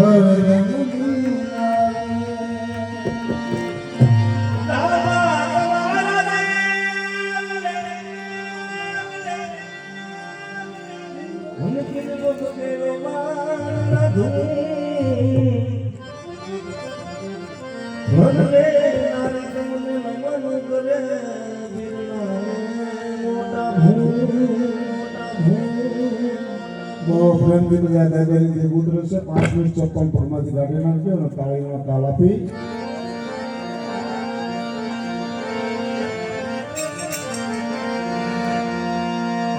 Oh, છે પાંચ minute ચપ્પલ પરમાંથી કાઢી નાખજો અને તાળીનો તાલ આપી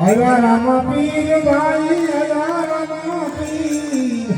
આયા રામા પીર ભાઈ આયા રામા પીર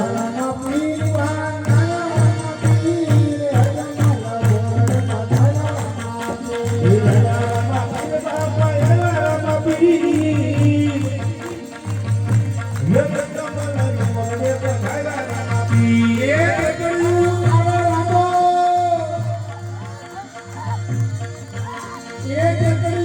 你这